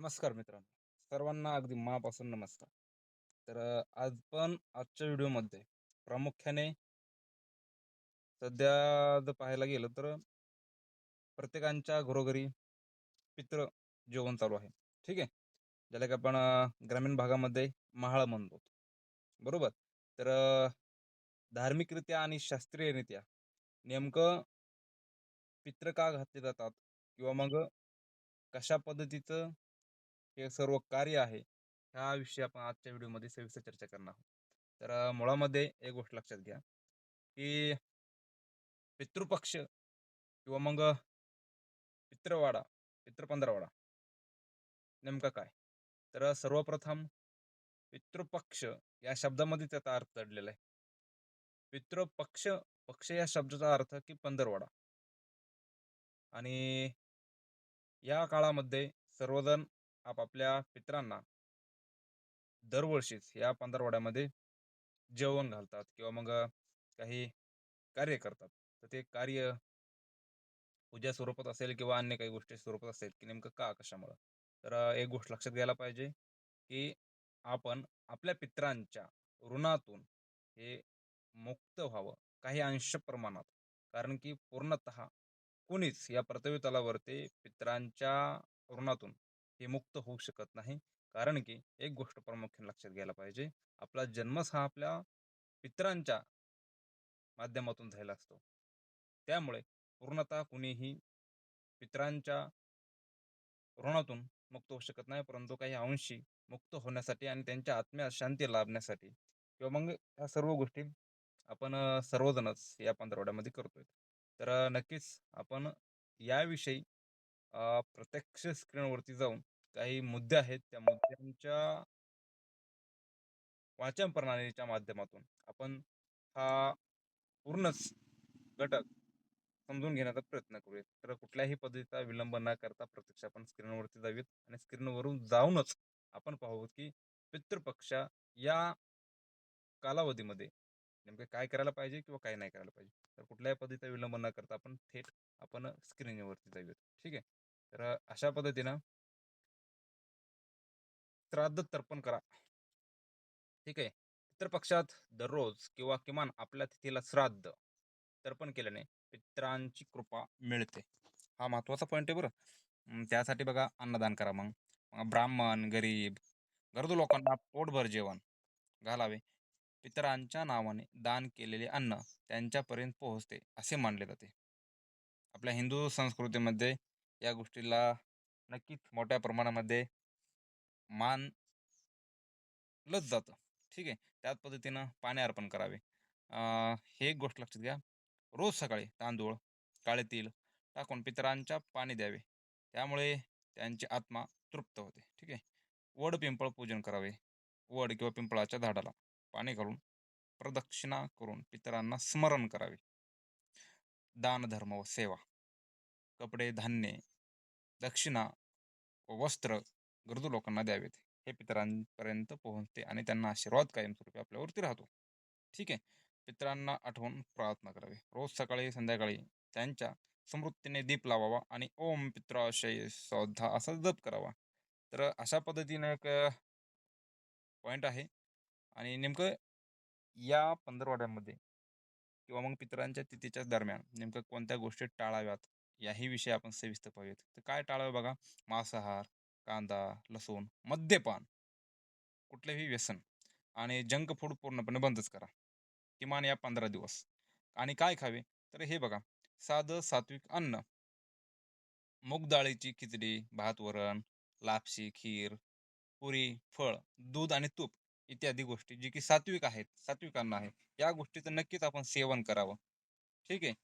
नमस्कार मित्रांनो. सर्वांना अगदी मनापासून नमस्कार. तर आज पण आजच्या व्हिडिओमध्ये प्रामुख्याने सध्या जर पाहायला गेलं तर प्रत्येकांच्या घरोघरी पित्र जेवण चालू आहे. ठीक आहे? ज्याला की आपण ग्रामीण भागामध्ये महाळ म्हणतो. बरोबर? तर धार्मिकरित्या आणि शास्त्रीयरित्या नेमकं पित्र का घातले जातात? किंवा मग कशा पद्धतीचं हे सर्व कार्य आहे ह्याविषयी आपण आजच्या व्हिडिओमध्ये सविस्तर चर्चा करणार आहोत. तर मुळामध्ये एक गोष्ट लक्षात घ्या की पितृपक्ष किंवा मग पित्रवाडा पितृपंधरवाडा नेमका काय? तर सर्वप्रथम पितृपक्ष या शब्दामध्ये त्याचा अर्थ दडलेला आहे. पितृपक्ष पक्ष या शब्दाचा अर्थ की पंधरवाडा. आणि या काळामध्ये सर्वजण आपापल्या मित्रांना दरवर्षीच या पंधरवड्यामध्ये जेवण घालतात किंवा मग काही कार्य करतात. तर ते कार्य पूजा स्वरूपात असेल किंवा अन्य काही गोष्टी स्वरूपात असेल की नेमकं का कशामुळं? तर एक गोष्ट लक्षात घ्यायला पाहिजे की आपण आपल्या पित्रांच्या ऋणातून हे मुक्त व्हावं काही अंश प्रमाणात. कारण की पूर्णतः कोणीच या पृथ्वी तलावरती पित्रांच्या ऋणातून हे मुक्त होऊ शकत नाही. कारण की एक गोष्ट प्रामुख्याने लक्षात घ्यायला पाहिजे. आपला जन्मच हा आपल्या पित्रांच्या माध्यमातून झालेला असतो. त्यामुळे पूर्णतः कुणीही पित्रांच्या ऋणातून मुक्त होऊ शकत नाही. परंतु काही अंशी मुक्त होण्यासाठी आणि त्यांच्या आत्म्यास शांती लाभण्यासाठी किंवा मग ह्या सर्व गोष्टी आपण सर्वजणच या पंधरवड्यामध्ये करतोय. तर नक्कीच आपण याविषयी प्रत्यक्ष स्क्रीनवरती जाऊन काही मुद्दे आहेत त्या मुद्द्यांच्या वाचन प्रणालीच्या माध्यमातून आपण हा पूर्णच घटक समजून घेण्याचा प्रयत्न करूयात तर कुठल्याही पद्धतीचा विलंब न करता प्रत्यक्ष आपण स्क्रीनवरती जाऊयात आणि स्क्रीनवरून जाऊनच आपण पाहू की पितृपक्ष या कालावधीमध्ये नेमकं काय करायला पाहिजे किंवा काय नाही करायला पाहिजे. तर कुठल्याही पद्धतीचा विलंब न करता आपण थेट आपण स्क्रीनवरती जाऊयात. ठीक आहे? तर अशा पद्धतीनं श्राद्ध तर्पण करा. ठीक आहे. पितृपक्षात दररोज किंवा किमान आपल्या तिथीला श्राद्ध तर्पण केल्याने पित्रांची कृपा मिळते. हा महत्त्वाचा पॉईंट आहे बरं. त्यासाठी बघा अन्नदान करा मग. मग ब्राह्मण गरीब गरजू लोकांना पोटभर जेवण घालावे. पितरांच्या नावाने दान केलेले अन्न त्यांच्यापर्यंत पोहोचते असे मानले जाते. आपल्या हिंदू संस्कृतीमध्ये या गोष्टीला नक्कीच मोठ्या प्रमाणामध्ये मानलंच जातं. ठीक आहे? त्याच पद्धतीनं पाणी अर्पण करावे. हे एक गोष्ट लक्षात घ्या. रोज सकाळी तांदूळ काळे तेल टाकून पितरांच्या पाणी द्यावे. त्यामुळे त्यांची आत्मा तृप्त होते. ठीक आहे? वड पिंपळ पूजन करावे. वड किंवा पिंपळाच्या झाडाला पाणी घालून प्रदक्षिणा करून पितरांना स्मरण करावे. दानधर्म व सेवा. कपडे धान्य दक्षिणा व वस्त्र गरजू लोकांना द्यावेत. हे पितरांपर्यंत पोहोचते आणि त्यांना आशीर्वाद कायमस्वरूपी आपल्यावरती राहतो. ठीक आहे? पितरांना आठवून प्रार्थना करावी. रोज सकाळी संध्याकाळी त्यांच्या समृद्धीने दीप लावावा आणि ओम पित्राशय श्रद्धा असा जप करावा. तर अशा पद्धतीनं एक पॉईंट आहे. आणि नेमकं या पंधरवाड्यामध्ये किंवा मग पितरांच्या तिथीच्या दरम्यान नेमकं कोणत्या गोष्टी टाळाव्यात? याही विषयी आपण सविस्तर पाहूयात. तर काय टाळावं बघा? मांसाहार कांदा लसूण मद्यपान कुठलेही व्यसन आणि जंक फूड पूर्णपणे बंदच करा. किमान या पंधरा दिवस. आणि काय खावे? तर हे बघा. साधं सात्विक अन्न. मूग डाळीची खिचडी भात वरण लापशी खीर पुरी फळ दूध आणि तूप इत्यादी गोष्टी जी की सात्विक आहेत सात्विक अन्न आहे. या गोष्टीचं नक्कीच आपण सेवन करावं. ठीक आहे?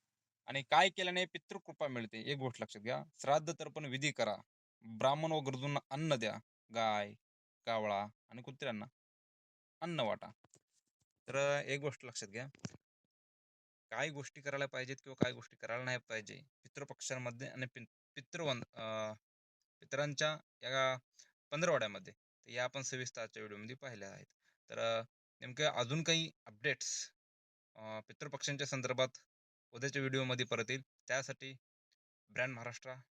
आणि काय केल्याने पितृकृपा मिळते एक गोष्ट लक्षात घ्या. श्राद्ध तर्पण विधी करा. ब्राह्मण व गरजूंना अन्न द्या. गाय कावळा आणि कुत्र्यांना अन्न वाटा. तर एक गोष्ट लक्षात घ्या. काय गोष्टी करायला पाहिजेत किंवा काय गोष्टी करायला नाही पाहिजे. पितृपक्षांमध्ये आणि पितृवंद पितृवन अं, पितरांच्या या पंधरवाड्यामध्ये. तर या आपण सविस्तर आजच्या व्हिडिओमध्ये पाहिल्या आहेत. तर नेमक्या नेमकं अजून काही अपडेट्स पितृपक्षांच्या संदर्भात उद्याच्या व्हिडिओमध्ये परत येईल. त्यासाठी ब्रँड महाराष्ट्र